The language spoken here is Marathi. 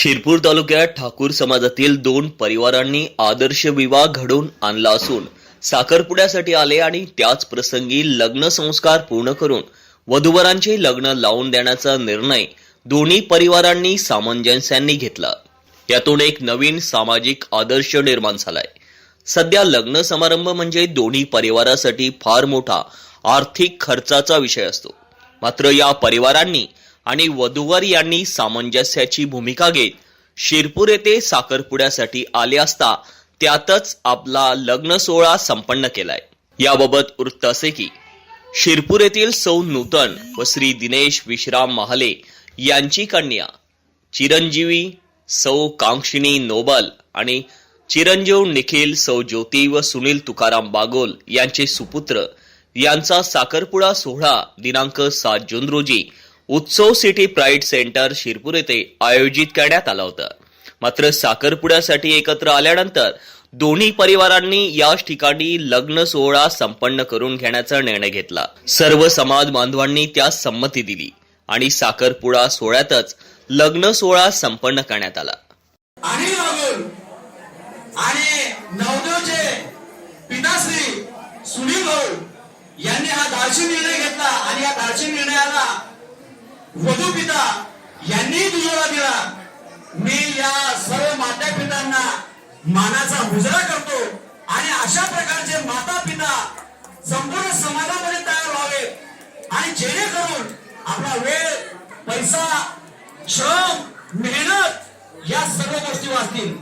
शिरपूर तालुक्यात ठाकूर समाजातील दोन परिवारांनी आदर्श विवाह घडवून आणला असून साखरपुड्यासाठी आले आणि त्याच प्रसंगी लग्न संस्कार पूर्ण करून वधूवरांचे लग्न लावून देण्याचा निर्णय दोन्ही परिवारांनी सामंजस्याने घेतला. त्यातून एक नवीन सामाजिक आदर्श निर्माण झालाय. सध्या लग्न समारंभ म्हणजे दोन्ही परिवारासाठी फार मोठा आर्थिक खर्चाचा विषय असतो. मात्र या परिवारांनी आणि वधूवर यांनी सामंजस्याची भूमिका घेत शिरपूर येथे साखरपुड्यासाठी आले असता त्यातच आपला लग्न सोहळा संपन्न केलाय. याबाबत वृत्त असे की शिरपूर येथील सौ नूतन व श्री दिनेश विश्राम महाले यांची कन्या चिरंजीवी सौ कांक्षिणी नोबल आणि चिरंजीव निखिल सौ ज्योती व सुनील तुकाराम बागोल यांचे सुपुत्र यांचा साखरपुडा सोहळा दिनांक सात जून रोजी उत्सव सिटी प्राईड सेंटर शिरपूर येथे आयोजित करण्यात आलं होतं. मात्र साखरपुड्यासाठी एकत्र आल्यानंतर दोन्ही परिवारांनी याच ठिकाणी लग्न सोहळा संपन्न करून घेण्याचा निर्णय घेतला. सर्व समाज बांधवांनी त्यास संमती दिली आणि साखरपुडा सोहळ्यातच लग्न सोहळा संपन्न करण्यात आला. आणि आणि नवदेवचे पिताश्री सुनील भाऊ यांनी हा धाडसी निर्णय घेतला आणि या धाडसी निर्णयाला वधू पिता यांनी दुजोरा दिला. मी या सर्व माता पितांना मानाचा मुजरा करतो आणि अशा प्रकारचे माता पिता संपूर्ण समाजामध्ये तयार व्हावे आणि जेणेकरून आपला वेळ पैसा श्रम मेहनत या सर्व गोष्टी वाचतील.